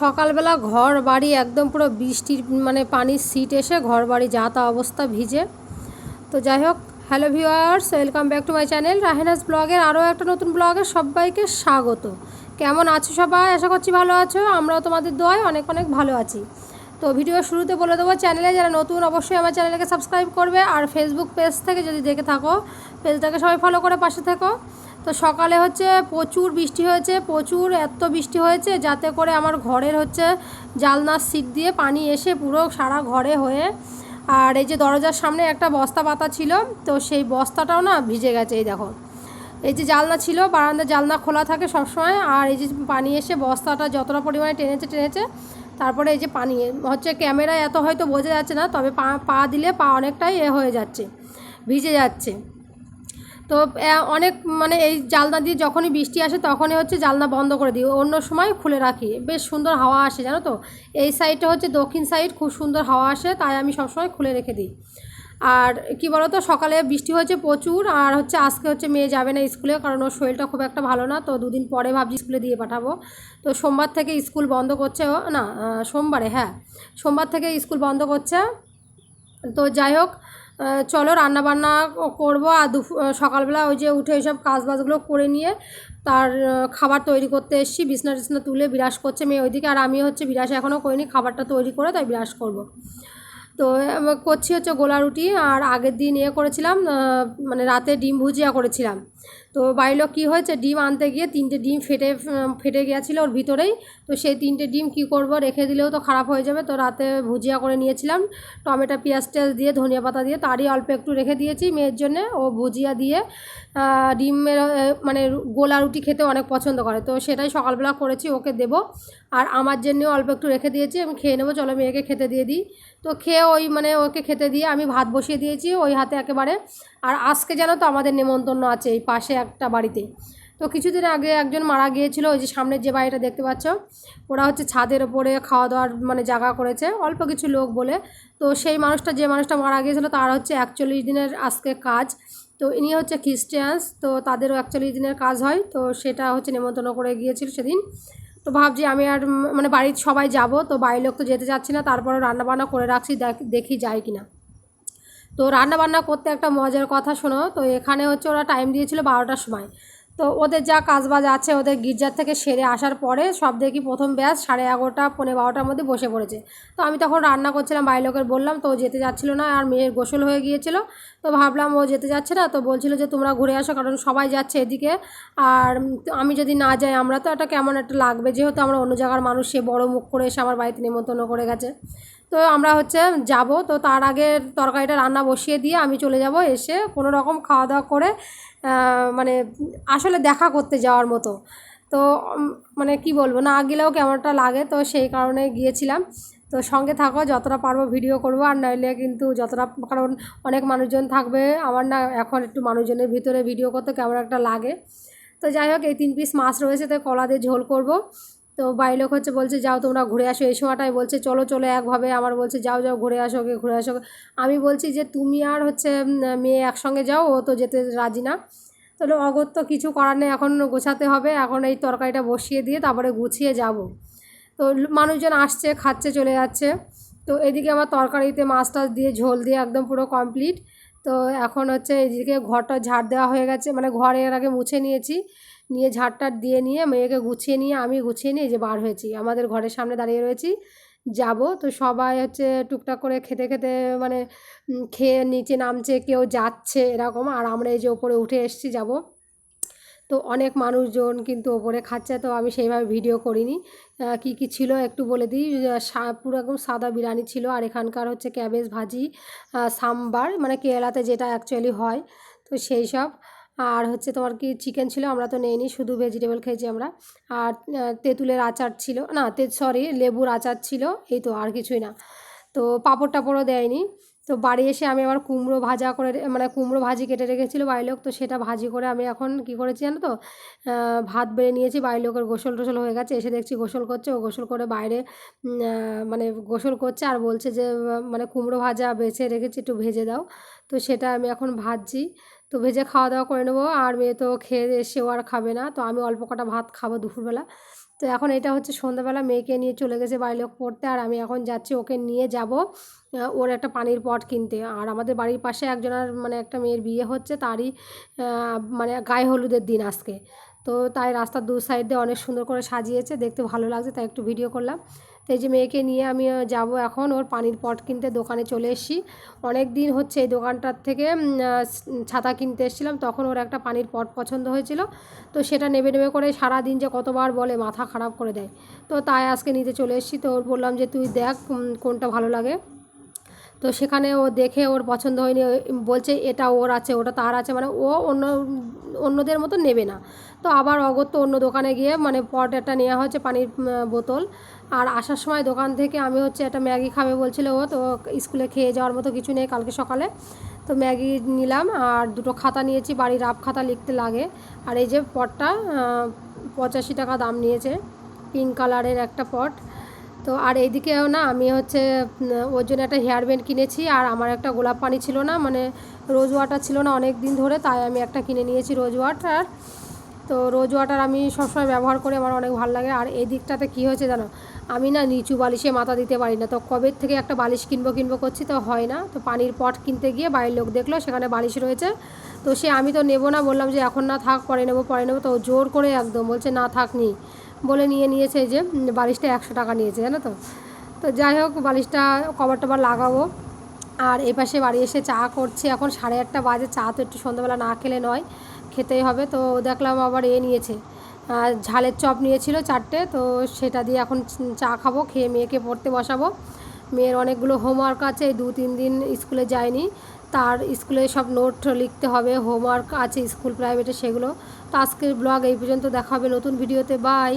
সকালবেলা ঘর বাড়ি একদম পুরো বৃষ্টির মানে পানির সিট এসে ঘর বাড়ি যা তা অবস্থা ভিজে। তো যাই হোক hello viewers welcome back to my channel রাহেনাস ব্লগের আরও একটা নতুন ব্লগে সবাইকে স্বাগত। কেমন আছো সবাই? আশা করছি ভালো আছো, আমরাও তোমাদের দোয়ায় অনেক অনেক ভালো আছি। তো ভিডিও শুরুতে বলে দেবো চ্যানেলে যারা নতুন, অবশ্যই আমার চ্যানেলকে সাবস্ক্রাইব করবে আর ফেসবুক পেজ থেকে যদি দেখে থাকো পেজটাকে সবাই ফলো করে পাশে থেকো। তো সকালে হচ্ছে প্রচুর বৃষ্টি হয়েছে, প্রচুর এত বৃষ্টি হয়েছে যাতে করে আমার ঘরের হচ্ছে জালনার সিট দিয়ে পানি এসে পুরো সারা ঘরে হয়ে আর এই যে দরজার সামনে একটা বস্তা পাতা ছিল, তো সেই বস্তাটাও না ভিজে গেছে, এই দেখো। এই যে জালনা ছিল বারান্দার জালনা খোলা থাকে সবসময় আর এই যে পানি এসে বস্তাটা যতটা পরিমাণে টেনেছে টেনেছে, তারপরে এই যে পানি, হচ্ছে ক্যামেরায় এত হয়তো বোঝা যাচ্ছে না, তবে পা পা দিলে পা অনেকটাই এ হয়ে যাচ্ছে, ভিজে যাচ্ছে। তো অনেক মানে এই জালনা দিয়ে যখনই বৃষ্টি আসে তখনই হচ্ছে জালনা বন্ধ করে দিই। অন্য সময় খুলে রাখি। বেশ সুন্দর হাওয়া আসে, জানো তো? এই সাইডটা হচ্ছে দক্ষিণ সাইড খুব সুন্দর হাওয়া আসে, তাই আমি সবসময় খুলে রেখে দিই। আর কি বলতো, সকালে বৃষ্টি হয়েছে প্রচুর, আর হচ্ছে আজকে হচ্ছে মেয়ে যাবে না স্কুলে, কারণ ওর শরীরটা খুব একটা ভালো না, তো দুদিন পরে ভাবছি স্কুলে দিয়ে পাঠাবো। তো সোমবার থেকে স্কুল বন্ধ করছে ও, না সোমবারে হ্যাঁ সোমবার থেকে স্কুল বন্ধ করছে। তো যাই হোক চলো রান্নাবান্না করব আর দুপুর সকালবেলা ওই যে উঠে এইসব কাজ বাজগুলো করে নিয়ে তার খাবার তৈরি করতে এসেছি। বিছনা টিছনা তুলে বিরাস করছে মেয়ে ওইদিকে আর আমি হচ্ছে বিরাস এখনও করিনি, খাবারটা তৈরি করে তাই বিরাস করব। তো করছি হচ্ছে গোলা রুটি আর আগের দিন ইয়ে করেছিলাম মানে রাতে ডিম ভুজিয়া করেছিলাম। তো বাইলো কি হয়েছে? ডিম আনতে গিয়ে তিনটে ডিম ফেটে ফেটে গিয়েছিল ওর ভিতরেই। তো সেই তিনটে ডিম কি করব? রেখে দিলেও তো খারাপ হয়ে যাবে। তো রাতে ভুজিয়া করে নিয়েছিলাম, টমেটো, পেঁয়াজ টেয়াজ দিয়ে, ধনিয়া পাতা দিয়ে, তারই অল্প একটু রেখে দিয়েছি মেয়ের জন্যে। ও ভুজিয়া দিয়ে ডিমের মানে গোলা রুটি খেতে অনেক পছন্দ করে। তো সেটাই সকালবেলা করেছি, ওকে দেব। আর আমার জন্যেও অল্প একটু রেখে দিয়েছি, আমি খেয়ে নেব, চলো মেয়েকে খেতে দিয়ে দিই। তো খেয়ে ওই মানে ওকে খেতে দিয়ে আমি ভাত বসিয়ে দিয়েছি, ওই হাতে একেবারে। আর আজকে জানো তো আমাদের নেমন্তন্ন আছে এই পাশে একটা বাড়িতে তো কিছুদিন আগে একজন মারা গিয়েছিল, ওই যে সামনের যে বাড়িটা দেখতে পাচ্ছ, ওরা হচ্ছে ছাদের ওপরে খাওয়া দাওয়ার মানে জায়গা করেছে, অল্প কিছু লোক বলে। তো সেই মানুষটা, যে মানুষটা মারা গিয়েছিল, তার হচ্ছে একচল্লিশ দিনের আজকে কাজ। তো ইনি হচ্ছে খ্রিস্টিয়ানস, তো তাদেরও একচল্লিশ দিনের কাজ হয়, তো সেটা হচ্ছে নেমন্তন্ন করে গিয়েছিল সেদিন। তো ভাবছি আমি আর মানে বাড়ির সবাই যাব, তো বাড়ির লোক তো যেতে চাচ্ছি না তারপরে রান্নাবান্না করে রাখছি, দেখ- যায় কিনা। তো রান্না বান্না করতে একটা মজার কথা শোনো। তো এখানে হচ্ছে ওরা টাইম দিয়েছিল বারোটার সময়। তো ওদের যা কাজবাজ আছে, ওদের গির্জার থেকে সেরে আসার পরে সব দেখি প্রথম ব্যাস সাড়ে এগারোটা পনেরো বারোটার মধ্যে বসে পড়েছে। তো আমি তখন রান্না করছিলাম, বাড়ির লোকের বললাম, তো যেতে যাচ্ছিল না, আর মেয়ের গোসল হয়ে গিয়েছিল। তো ভাবলাম ও যেতে যাচ্ছে না, তো বলছিল যে তোমরা ঘুরে আসো, কারণ সবাই যাচ্ছে এদিকে। আর আমি যদি না যাই, আমরা তো একটা কেমন একটা লাগবে, যেহেতু আমরা অন্য জায়গার মানুষ, সে বড়ো মুখ করে এসে আমার বাড়িতে নেমন্তন্ন করে গেছে। তো আমরা হচ্ছে যাব। তো তার আগে তরকারিটা রান্না বসিয়ে দিয়ে আমি চলে যাব এসে কোনো রকম খাওয়া দাওয়া করে মানে আসলে দেখা করতে যাওয়ার মতো। তো মানে কি বলব, না গেলেও কেমনটা লাগে। তো সেই কারণে গিয়েছিলাম। তো সঙ্গে থাকো, যতটা পারব ভিডিও করব। আর নইলে কিন্তু যতটা, কারণ অনেক মানুষজন থাকবে। আমার না এখন একটু মানুষজনের ভিতরে ভিডিও করতে কেমন একটা লাগে। তো যাই হোক, এই তিন পিস মাছ রয়েছে। তো কলা দিয়ে ঝোল করব। তো বাড়ির লোক হচ্ছে বলছে, যাও তোমরা ঘুরে আসো। এই সময়টাই বলছে, চলো চলো একভাবে। আমার বলছে, যাও যাও, ঘুরে আসো গে ঘুরে আসো। আমি বলছি যে, তুমি আর হচ্ছে মেয়ে একসঙ্গে যাও, ও তো যেতে রাজি না। তাহলে অগত্য কিছু করার নেই, এখন গোছাতে হবে। এখন এই তরকারিটা বসিয়ে দিয়ে তারপরে গুছিয়ে যাব। তো মানুষজন আসছে, খাচ্ছে, চলে যাচ্ছে। তো এদিকে আমার তরকারিতে মাছ টাছ দিয়ে ঝোল দিয়ে একদম পুরো কমপ্লিট। তো এখন হচ্ছে এদিকে ঘরটা ঝাড় দেওয়া হয়ে গেছে মানে ঘরে এর আগে মুছে নিয়েছি। নিয়ে ঝাড়টার দিয়ে নিয়ে মেয়েকে গুছিয়ে নিয়ে আমি গুছিয়ে নিয়ে যে বার হয়েছি। আমাদের ঘরের সামনে দাঁড়িয়ে রয়েছি। যাব তো সবাই হচ্ছে টুকটাক করে খেতে খেতে মানে খেয়ে নিচে নামছে, কেউ যাচ্ছে এরকম। আর আমরা এই যে ওপরে উঠে এসছি, যাব। তো অনেক মানুষজন কিন্তু ওপরে খাচ্ছে, তো আমি সেইভাবে ভিডিও করিনি। কি কি ছিল একটু বলে দিই। পুরো একদম সাদা বিরিয়ানি ছিল আর এখানকার হচ্ছে ক্যাবেজ ভাজি সাম্বার মানে কেরালাতে যেটা অ্যাকচুয়ালি হয়, তো সেই সব। আর হচ্ছে তোমার কি চিকেন ছিল আমরা তো নেইনি, শুধু ভেজিটেবল খেয়েছি আমরা। আর তেঁতুলের আচার ছিল, না সরি লেবুর আচার ছিল, এই তো আর কিছুই না। তো পাঁপড় টাপড়ও দেয়নি। তো বাড়ি এসে আমি আবার কুমড়ো ভাজা করে মানে কুমড়ো ভাজি কেটে রেখেছিলো বাড়ির লোক তো সেটা ভাজি করে আমি এখন কি করেছি জানো তো? ভাত বেড়ে নিয়েছি। বাড়ির লোকের গোসল টোসল হয়ে গেছে। এসে দেখছি গোসল করছে। ও গোসল করে বাইরে মানে গোসল করছে আর বলছে যে মানে কুমড়ো ভাজা বেছে রেখেছি, একটু ভেজে দাও। তো সেটা আমি এখন ভাজছি। তো ভেজে খাওয়া দাওয়া করে নেব। আর মেয়ে তো খেয়ে এসে ও আর খাবে না। তো আমি অল্প কটা ভাত খাব দুপুরবেলা। তো এখন এটা হচ্ছে সন্ধ্যাবেলা মেয়েকে নিয়ে চলে গেছে বাড়ির লোক পড়তে আর আমি এখন যাচ্ছি ওকে নিয়ে যাব ওর একটা পানির পট কিনতে। আর আমাদের বাড়ির পাশে একজনের মানে একটা মেয়ের বিয়ে হচ্ছে, তারই মানে গায়ে হলুদের দিন আজকে। তো তাই রাস্তার দু সাইড অনেক সুন্দর করে সাজিয়েছে, দেখতে ভালো লাগছে, তাই একটু ভিডিও করলাম। তো এই যে মেয়েকে নিয়ে আমি যাব এখন, ওর পানির পট কিনতে দোকানে চলে এসেছি। অনেক দিন হচ্ছে এই দোকানটার থেকে ছাতা কিনতে এসেছিলাম, তখন ওর একটা পানির পট পছন্দ হয়েছিল। তো সেটা নেবে নেবে করে সারা দিন যে কতবার বলে, মাথা খারাপ করে দেয়। তো তাই আজকে নিতে চলে এসেছি, তো ওর বললাম যে তুই দেখ কোনটা ভালো লাগে। তো সেখানে ও দেখে ওর পছন্দ হয়নি বলছে এটা ওর আছে, ওটা তার আছে মানে ও অন্য, অন্যদের মতো নেবে না। তো আবার অগত্য অন্য দোকানে গিয়ে মানে পট একটা নেওয়া হচ্ছে পানির বোতল। আর আসার সময় দোকান থেকে আমি হচ্ছে একটা ম্যাগি খাবে বলছিল ও, তো স্কুলে খেয়ে যাওয়ার মতো কিছু নেই কালকে সকালে। তো ম্যাগি নিলাম আর দুটো খাতা নিয়েছি, বাড়ির রাফ খাতা লিখতে লাগে। আর এই যে পটটা পঁচাশি টাকা দাম নিয়েছে, পিঙ্ক কালারের একটা পট। তো আর এইদিকেও না, আমি হচ্ছে ওর জন্য একটা হেয়ার ব্যান্ড কিনেছি আর আমার একটা গোলাপ পানি ছিল না মানে রোজ ওয়াটার ছিল না অনেক দিন ধরে, তাই আমি একটা কিনে নিয়েছি রোজ ওয়াটার তো রোজ ওয়াটার আমি সবসময় ব্যবহার করে, আমার অনেক ভালো লাগে। আর এই দিকটাতে কী হয়েছে জানো, আমি না নিচু বালিশে মাথা দিতে পারি না। তো কবে থেকে একটা বালিশ কিনবো কিনবো করছি তো হয় না। তো পানির পট কিনতে গিয়ে বাড়ির লোক দেখল, সেখানে বালিশ রয়েছে। তো সে আমি তো নেব না, বললাম যে এখন না থাক, পরে নেব পরে নেব। তো জোর করে একদম, বলছে না থাক নি। বলে নিয়ে নিয়েছে যে বালিশটা একশো টাকা নিয়েছে, জানো তো? তো যাই হোক, বালিশটা কভার টবার লাগাবো। আর এ পাশে বাড়ি এসে চা করছে। এখন সাড়ে আটটা বাজে, চা তো একটু সন্ধ্যাবেলা না খেলে নয়, খেতেই হবে। তো দেখলাম আবার এ নিয়েছে। আর ঝালের চপ নিয়েছিল চারটে, তো সেটা দিয়ে এখন চা খাব, খেয়ে মেয়েকে পড়তে বসাবো। মেয়ের অনেকগুলো হোমওয়ার্ক আছে দু তিন দিন স্কুলে যায়নি। তার স্কুলে সব নোট লিখতে হবে হোমওয়ার্ক আছে স্কুল প্রাইভেটে সেগুলো। তো আজকের ব্লগ এই পর্যন্ত, দেখা হবে নতুন ভিডিওতে বাই